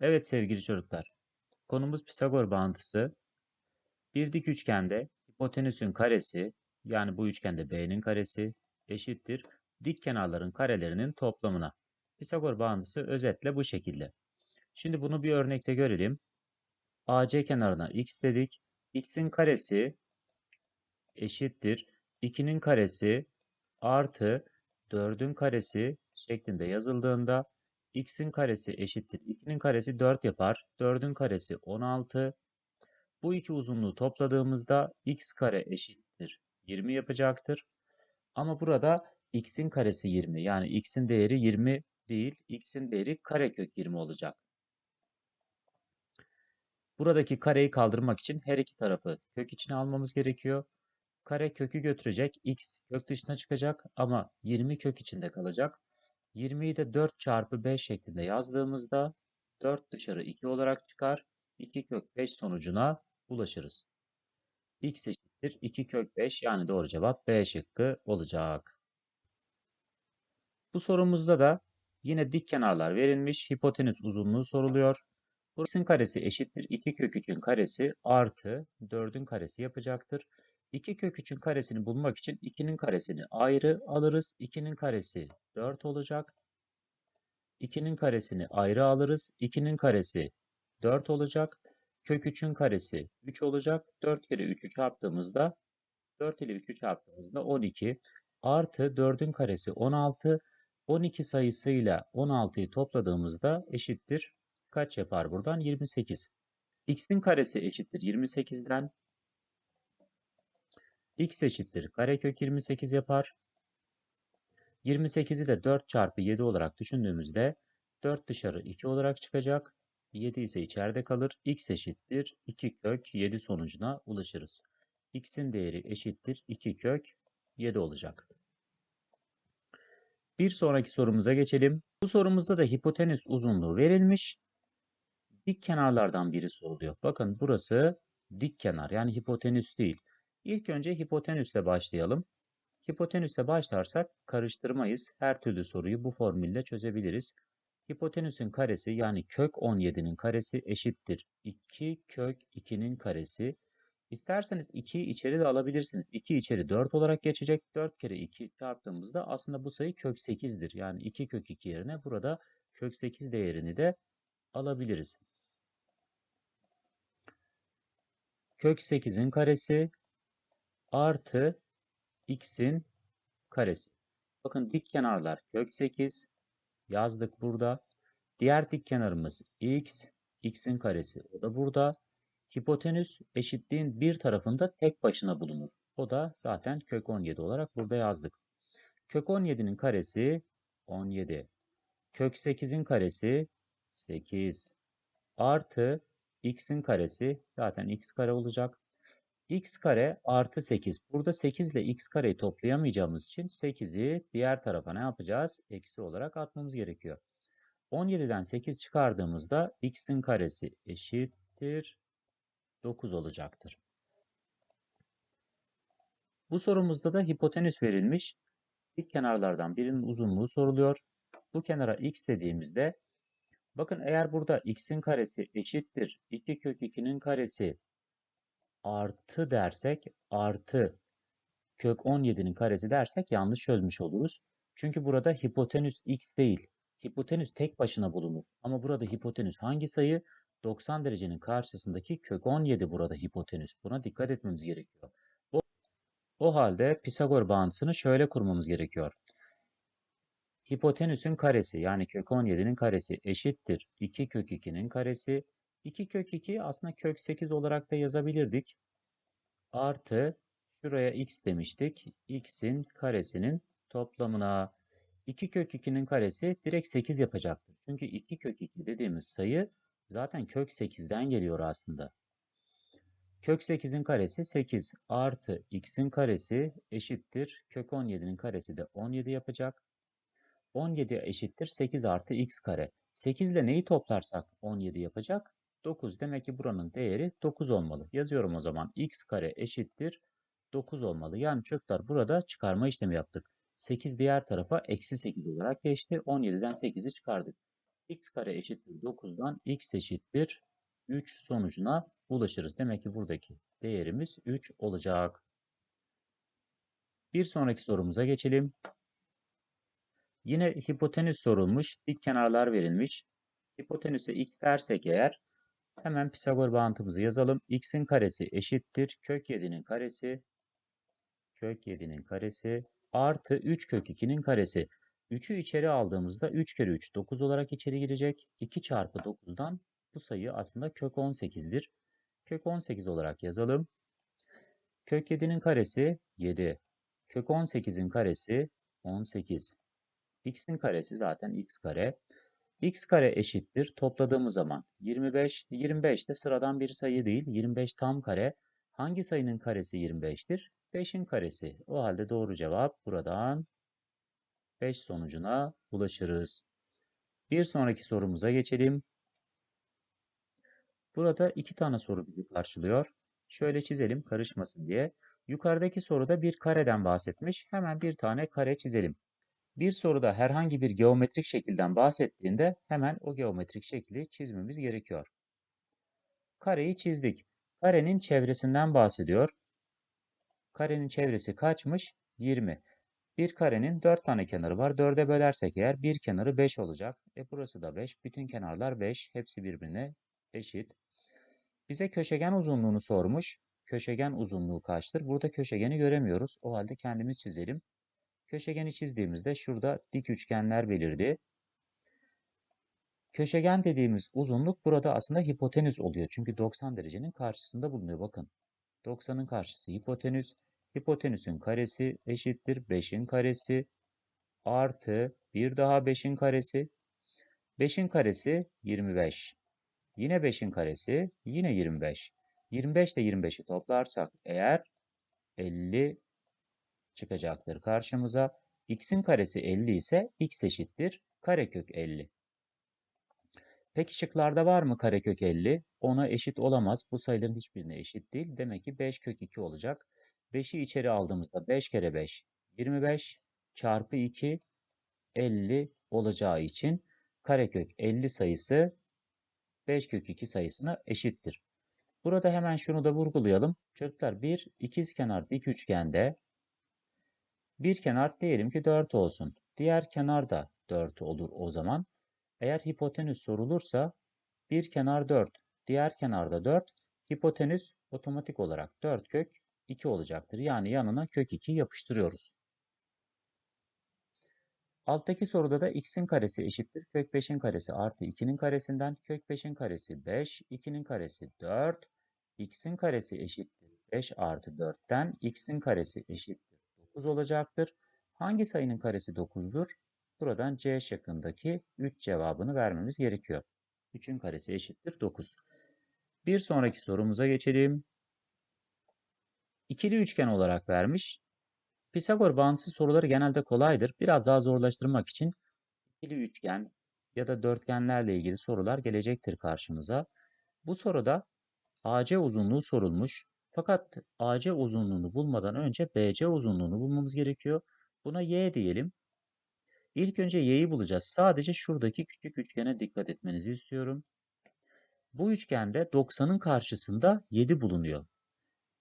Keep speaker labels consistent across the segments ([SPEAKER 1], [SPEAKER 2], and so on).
[SPEAKER 1] Evet sevgili çocuklar, konumuz Pisagor bağıntısı. Bir dik üçgende hipotenüsün karesi yani bu üçgende b'nin karesi eşittir dik kenarların karelerinin toplamına. Pisagor bağıntısı özetle bu şekilde. Şimdi bunu bir örnekte görelim. AC kenarına x dedik. x'in karesi eşittir 2'nin karesi artı 4'ün karesi şeklinde yazıldığında x'in karesi eşittir. 2'nin karesi 4 yapar. 4'ün karesi 16. Bu iki uzunluğu topladığımızda x kare eşittir 20 yapacaktır. Ama burada x'in karesi 20. Yani x'in değeri 20 değil. x'in değeri karekök 20 olacak. Buradaki kareyi kaldırmak için her iki tarafı kök içine almamız gerekiyor. Kare kökü götürecek. x kök dışına çıkacak ama 20 kök içinde kalacak. 20'yi de 4 çarpı 5 şeklinde yazdığımızda 4 dışarı 2 olarak çıkar. 2 kök 5 sonucuna ulaşırız. x eşittir 2 kök 5 yani doğru cevap B şıkkı olacak. Bu sorumuzda da yine dik kenarlar verilmiş. Hipotenüs uzunluğu soruluyor. Burasının karesi eşittir 2 kök 3'ün karesi artı 4'ün karesi yapacaktır. 2 kök 3'ün karesini bulmak için 2'nin karesini ayrı alırız. 2'nin karesi 4 olacak. 2'nin karesini ayrı alırız. 2'nin karesi 4 olacak. Kök 3'ün karesi 3 olacak. 4 kere 3'ü çarptığımızda 4 ile 3'ü çarptığımızda 12 artı 4'ün karesi 16. 12 sayısıyla 16'yı topladığımızda eşittir. Kaç yapar buradan? 28. x'in karesi eşittir 28'den x eşittir karekök 28 yapar. 28'i de 4 çarpı 7 olarak düşündüğümüzde 4 dışarı 2 olarak çıkacak. 7 ise içeride kalır. x eşittir 2 kök 7 sonucuna ulaşırız. x'in değeri eşittir 2 kök 7 olacak. Bir sonraki sorumuza geçelim. Bu sorumuzda da hipotenüs uzunluğu verilmiş. Dik kenarlardan biri soruluyor. Bakın burası dik kenar yani hipotenüs değil. İlk önce hipotenüsle başlayalım. Hipotenüsle başlarsak karıştırmayız. Her türlü soruyu bu formülle çözebiliriz. Hipotenüsün karesi yani kök 17'nin karesi eşittir. 2 kök 2'nin karesi. İsterseniz 2'yi içeri de alabilirsiniz. 2 içeri 4 olarak geçecek. 4 kere 2 çarptığımızda aslında bu sayı kök 8'dir. Yani 2 kök 2 yerine burada kök 8 değerini de alabiliriz. Kök 8'in karesi artı x'in karesi. Bakın dik kenarlar kök 8 yazdık burada. Diğer dik kenarımız x, x'in karesi o da burada. Hipotenüs eşitliğin bir tarafında tek başına bulunur. O da zaten kök 17 olarak burada yazdık. Kök 17'nin karesi 17. Kök 8'in karesi 8. Artı x'in karesi zaten x kare olacak x kare artı 8. Burada 8 ile x kareyi toplayamayacağımız için 8'i diğer tarafa ne yapacağız? Eksi olarak atmamız gerekiyor. 17'den 8 çıkardığımızda x'in karesi eşittir 9 olacaktır. Bu sorumuzda da hipotenüs verilmiş. Dik kenarlardan birinin uzunluğu soruluyor. Bu kenara x dediğimizde bakın eğer burada x'in karesi eşittir 2 kök 2'nin karesi artı dersek artı kök 17'nin karesi dersek yanlış çözmüş oluruz. Çünkü burada hipotenüs x değil. Hipotenüs tek başına bulunur. Ama burada hipotenüs hangi sayı? 90 derecenin karşısındaki kök 17 burada hipotenüs. Buna dikkat etmemiz gerekiyor. O, o halde Pisagor bağıntısını şöyle kurmamız gerekiyor. Hipotenüsün karesi yani kök 17'nin karesi eşittir 2 kök 2'nin karesi 2 kök 2 aslında kök 8 olarak da yazabilirdik. Artı şuraya x demiştik. x'in karesinin toplamına 2 kök 2'nin karesi direkt 8 yapacaktır. Çünkü 2 kök 2 dediğimiz sayı zaten kök 8'den geliyor aslında. Kök 8'in karesi 8 artı x'in karesi eşittir. Kök 17'nin karesi de 17 yapacak. 17 eşittir 8 artı x kare. 8 ile neyi toplarsak 17 yapacak? 9. Demek ki buranın değeri 9 olmalı. Yazıyorum o zaman. x kare eşittir 9 olmalı. Yani çocuklar burada çıkarma işlemi yaptık. 8 diğer tarafa eksi 8 olarak geçti. 17'den 8'i çıkardık. x kare eşittir 9'dan x eşittir 3 sonucuna ulaşırız. Demek ki buradaki değerimiz 3 olacak. Bir sonraki sorumuza geçelim. Yine hipotenüs sorulmuş. Dik kenarlar verilmiş. Hipotenüse x dersek eğer hemen Pisagor bağıntımızı yazalım. x'in karesi eşittir. Kök 7'nin karesi kök 7'nin karesi artı 3 kök 2'nin karesi. 3'ü içeri aldığımızda 3 kere 3 9 olarak içeri girecek. 2 çarpı 9'dan bu sayı aslında kök 18'dir. Kök 18 olarak yazalım. Kök 7'nin karesi 7. Kök 18'in karesi 18. x'in karesi zaten x kare. X kare eşittir. Topladığımız zaman 25. 25 de sıradan bir sayı değil. 25 tam kare. Hangi sayının karesi 25'tir? 5'in karesi. O halde doğru cevap buradan 5 sonucuna ulaşırız. Bir sonraki sorumuza geçelim. Burada iki tane soru bizi karşılıyor. Şöyle çizelim karışmasın diye. Yukarıdaki soruda bir kareden bahsetmiş. Hemen bir tane kare çizelim. Bir soruda herhangi bir geometrik şekilden bahsettiğinde hemen o geometrik şekli çizmemiz gerekiyor. Kareyi çizdik. Karenin çevresinden bahsediyor. Karenin çevresi kaçmış? 20. Bir karenin 4 tane kenarı var. 4'e bölersek eğer bir kenarı 5 olacak. E burası da 5. Bütün kenarlar 5. Hepsi birbirine eşit. Bize köşegen uzunluğunu sormuş. Köşegen uzunluğu kaçtır? Burada köşegeni göremiyoruz. O halde kendimiz çizelim. Köşegeni çizdiğimizde şurada dik üçgenler belirdi. Köşegen dediğimiz uzunluk burada aslında hipotenüs oluyor. Çünkü 90 derecenin karşısında bulunuyor. Bakın 90'ın karşısı hipotenüs. Hipotenüsün karesi eşittir 5'in karesi artı bir daha 5'in karesi. 5'in karesi 25. Yine 5'in karesi yine 25. 25 ile 25'i toplarsak eğer 50 çıkacaktır karşımıza. x'in karesi 50 ise x eşittir karekök 50. Peki şıklarda var mı karekök 50? Ona eşit olamaz. Bu sayıların hiçbirine eşit değil. Demek ki 5 kök 2 olacak. 5'i içeri aldığımızda 5 kere 5 25 çarpı 2 50 olacağı için karekök 50 sayısı 5 kök 2 sayısına eşittir. Burada hemen şunu da vurgulayalım. Çocuklar bir ikizkenar dik üçgende bir kenar diyelim ki 4 olsun. Diğer kenar da 4 olur o zaman. Eğer hipotenüs sorulursa bir kenar 4, diğer kenarda 4, hipotenüs otomatik olarak 4 kök 2 olacaktır. Yani yanına kök 2 yapıştırıyoruz. Alttaki soruda da x'in karesi eşittir. Kök 5'in karesi artı 2'nin karesinden kök 5'in karesi 5, 2'nin karesi 4, x'in karesi eşittir. 5 artı 4'ten x'in karesi eşittir. 9 olacaktır. Hangi sayının karesi 9'dur? Buradan C şıkkındaki 3 cevabını vermemiz gerekiyor. 3'ün karesi eşittir 9. Bir sonraki sorumuza geçelim. İkili üçgen olarak vermiş. Pisagor bağıntısı soruları genelde kolaydır. Biraz daha zorlaştırmak için ikili üçgen ya da dörtgenlerle ilgili sorular gelecektir karşımıza. Bu soruda AC uzunluğu sorulmuş. Fakat AC uzunluğunu bulmadan önce BC uzunluğunu bulmamız gerekiyor. Buna Y diyelim. İlk önce y'yi bulacağız. Sadece şuradaki küçük üçgene dikkat etmenizi istiyorum. Bu üçgende 90'ın karşısında 7 bulunuyor.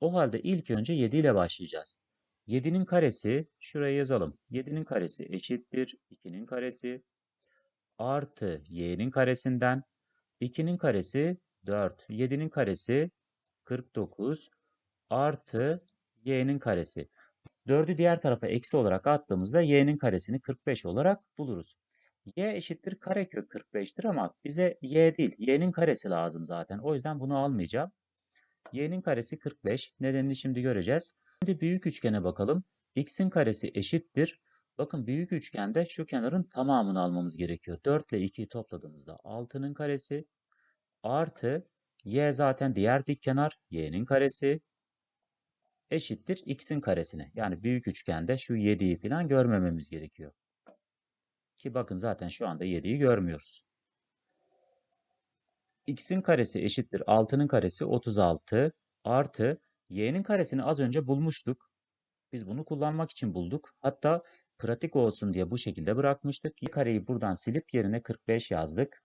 [SPEAKER 1] O halde ilk önce 7 ile başlayacağız. 7'nin karesi, şuraya yazalım. 7'nin karesi eşittir 2'nin karesi artı y'nin karesinden 2'nin karesi 4. 7'nin karesi 49 artı y'nin karesi. 4'ü diğer tarafa eksi olarak attığımızda y'nin karesini 45 olarak buluruz. y eşittir karekök 45'tir ama bize y değil y'nin karesi lazım zaten. O yüzden bunu almayacağım. y'nin karesi 45. Nedenini şimdi göreceğiz. Şimdi büyük üçgene bakalım. x'in karesi eşittir. Bakın büyük üçgende şu kenarın tamamını almamız gerekiyor. 4 ile 2'yi topladığımızda 6'nın karesi artı y zaten diğer dik kenar y'nin karesi eşittir x'in karesine. Yani büyük üçgende şu 7'yi falan görmememiz gerekiyor. Ki bakın zaten şu anda 7'yi görmüyoruz. x'in karesi eşittir 6'nın karesi 36 artı y'nin karesini az önce bulmuştuk. Biz bunu kullanmak için bulduk. Hatta pratik olsun diye bu şekilde bırakmıştık. Y kareyi buradan silip yerine 45 yazdık.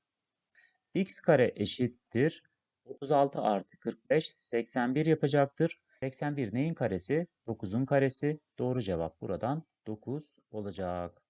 [SPEAKER 1] x kare eşittir 36 artı 45 81 yapacaktır. 81 neyin karesi? 9'un karesi. Doğru cevap buradan 9 olacak.